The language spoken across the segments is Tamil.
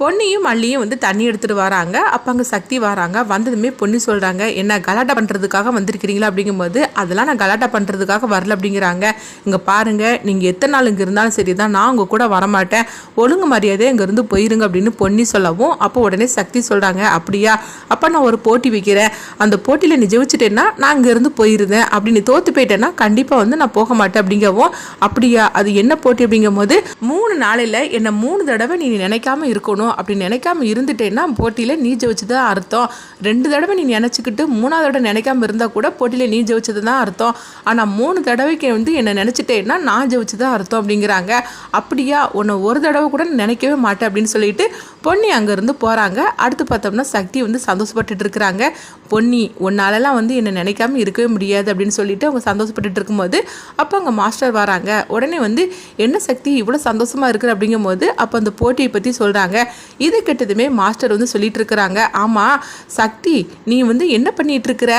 பொன்னியும் மல்லியும் வந்து தண்ணி எடுத்துகிட்டு வராங்க. அப்போ அங்கே சக்தி வராங்க. வந்ததுமே பொன்னி சொல்கிறாங்க என்ன கலாட்டா பண்ணுறதுக்காக வந்திருக்கிறீங்களா? அப்படிங்கும்போது அதெல்லாம் நான் கலாட்டா பண்ணுறதுக்காக வரல அப்படிங்கிறாங்க. இங்கே பாருங்கள் நீங்கள் எத்தனை நாள் இங்கே இருந்தாலும் சரி தான் நான் உங்கள் கூட வரமாட்டேன். ஒழுங்கு மரியாதை இங்கேருந்து போயிருங்க அப்படின்னு பொன்னி சொல்லவும் அப்போ உடனே சக்தி சொல்கிறாங்க அப்படியா? அப்போ நான் ஒரு போட்டி வைக்கிறேன். அந்த போட்டியில் நீ ஜெயிச்சிட்டேன்னா நான் இங்கேருந்து போயிருந்தேன். அப்படி நீ தோற்று போயிட்டேன்னா கண்டிப்பாக வந்து நான் போக மாட்டேன் அப்படிங்கவும் அப்படியா? அது என்ன போட்டி? அப்படிங்கும்போது மூணு நாளையில் என்னை மூணு தடவை நீ நினைக்காம இருக்கணும். அப்படி நினைக்காம இருந்துட்டேன்னா போட்டியில் நீ ஜெயிச்சு தான் அர்த்தம். ரெண்டு தடவை நீ நினச்சிக்கிட்டு மூணாவது தடவை நினைக்காம இருந்தால் கூட போட்டியில் நீ ஜெயிச்சது தான் அர்த்தம். ஆனால் மூணு தடவைக்கு வந்து என்னை நினச்சிட்டேன்னா நான் ஜெயிச்சு தான் அர்த்தம் அப்படிங்கிறாங்க. அப்படியா? உன்னை ஒரு தடவை கூட நினைக்கவே மாட்டேன் அப்படின்னு சொல்லிட்டு பொன்னி அங்கேருந்து போகிறாங்க அடுத்து பார்த்தோம்னா சக்தி வந்து சந்தோஷப்பட்டுட்டு இருக்கிறாங்க. பொன்னி உன்னாலலாம் வந்து என்னை நினைக்காம இருக்கவே முடியாது அப்படின்னு சொல்லிட்டு அவங்க சந்தோஷப்பட்டுட்டு இருக்கும்போது அப்போ அங்கே மாஸ்டர் வராங்க. உடனே வந்து என்ன சக்தி இவ்வளோ சந்தோஷமாக இருக்கிற? அப்படிங்கும்போது அப்போ அந்த போட்டியை பற்றி சொல்கிறாங்க இது கெட்டதுமே மாஸ்டர் வந்து சொல்லிட்டு இருக்கிறாங்க ஆமாம் சக்தி நீ வந்து என்ன பண்ணிட்டு இருக்கிற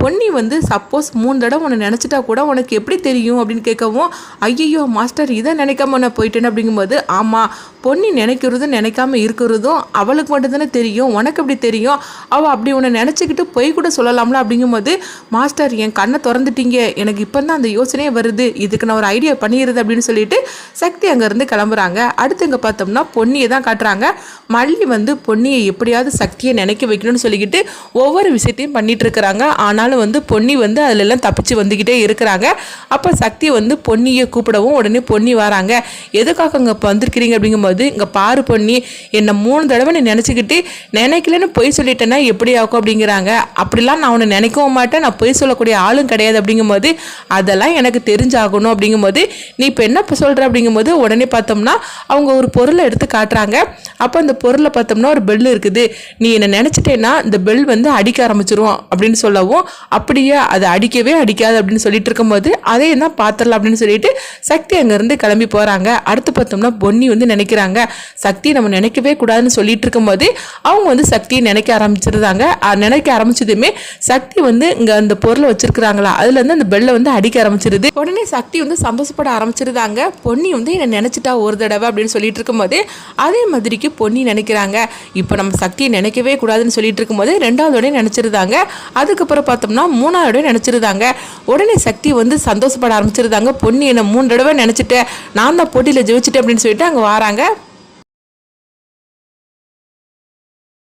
பொன்னி வந்து சப்போஸ் மூணு தடவை உன்னை நினச்சிட்டா கூட உனக்கு எப்படி தெரியும்? அப்படின்னு கேட்கவும் ஐயையோ மாஸ்டர் இதை நினைக்காம நான் போயிட்டேன்னு அப்படிங்கும்போது ஆமாம் பொன்னி நினைக்கிறதும் நினைக்காம இருக்கிறதும் அவளுக்கு மட்டும்தானே தெரியும் உனக்கு எப்படி தெரியும்? அவள் அப்படி உன்னை நினச்சிக்கிட்டு பொய் கூட சொல்லலாம்ல அப்படிங்கும்போது மாஸ்டர் என் கண்ணை திறந்துட்டீங்க எனக்கு இப்போ தான் அந்த யோசனையே வருது இதுக்கு நான் ஒரு ஐடியா பண்ணிடுறது அப்படின்னு சொல்லிட்டு சக்தி அங்கேருந்து கிளம்புறாங்க. அடுத்து இங்கே பார்த்தோம்னா பொன்னியை தான் காட்டுறாங்க. மல்லி வந்து பொன்னியை எப்படியாவது சக்தியை நினைக்க வைக்கணும்னு சொல்லிக்கிட்டு ஒவ்வொரு விஷயத்தையும் பண்ணிட்டு இருக்கிறாங்க. ஆனாலும் வந்து பொன்னி வந்து அதுல எல்லாம் தப்பிச்சு வந்துக்கிட்டே இருக்கிறாங்க. அப்போ சக்தி வந்து பொன்னியை கூப்பிடவும் உடனே பொன்னி வராங்க. எதுக்காக இங்கே வந்திருக்கிறீங்க? அப்படிங்கும்போது இங்கே பாரு பொன்னி என்னை மூணு தடவை நீ நினச்சிக்கிட்டு நினைக்கலன்னு பொய் சொல்லிட்டேன்னா எப்படி ஆகும்? அப்படிங்கிறாங்க. அப்படிலாம் நான் உன்னை நினைக்கவும் மாட்டேன். நான் பொய் சொல்லக்கூடிய ஆளும் கிடையாது. அப்படிங்கும்போது அதெல்லாம் எனக்கு தெரிஞ்சாகணும். அப்படிங்கும்போது நீ இப்போ என்ன சொல்கிற அப்படிங்கும்போது உடனே பார்த்தோம்னா அவங்க ஒரு பொருளை எடுத்து காட்டுறாங்க. அப்போ அந்த பொருளை பார்த்தோம்னா ஒரு பெல் இருக்குது. நீ என்னை நினச்சிட்டேன்னா இந்த பெல் வந்து அடிக்க ஆரம்பிச்சிரும் அப்படின்னு சொல்லவும் அப்படியே அது அடிக்கவே அடிக்காது அப்படின்னு சொல்லிட்டு இருக்கும்போது அதே தான் பார்த்துடலாம் அப்படின்னு சொல்லிட்டு சக்தி அங்கேருந்து கிளம்பி போகிறாங்க அடுத்து பார்த்தோம்னா பொன்னி வந்து நினைக்கிறாங்க. சக்தி நம்ம நினைக்கவே கூடாதுன்னு சொல்லிட்டு இருக்கும்போது அவங்க வந்து சக்தியை நினைக்க ஆரம்பிச்சிருந்தாங்க நினைக்க ஆரம்பிச்சதுமே சக்தி வந்து இங்கே அந்த பொருளை வச்சிருக்கிறாங்களா? அதுல இருந்து அந்த பெல்லை வந்து அடிக்க ஆரம்பிச்சிருது. உடனே சக்தி வந்து சந்தோஷப்பட ஆரம்பிச்சிருந்தாங்க பொன்னி வந்து என்னை நினைச்சிட்டா ஒரு தடவை அப்படின்னு சொல்லிட்டு இருக்கும்போது அதே மாதிரிக்கு பொன்னி நினைக்கிறாங்க. இப்போ நம்ம சக்தியை நினைக்கவே கூடாதுன்னு சொல்லிட்டு இருக்கும்போது ரெண்டாவதோடய நினச்சிருந்தாங்க. அதுக்கப்புறம் பார்த்தோம்னா மூணாவதோடய நினச்சிருந்தாங்க. உடனே சக்தி வந்து சந்தோஷப்பட ஆரம்பிச்சிருந்தாங்க. பொன்னி என்னை மூணு தடவை நினச்சிட்டேன் நான் தான் போட்டியில் ஜெயிச்சிட்டேன் அப்படின்னு சொல்லிட்டு அங்கே வராங்க.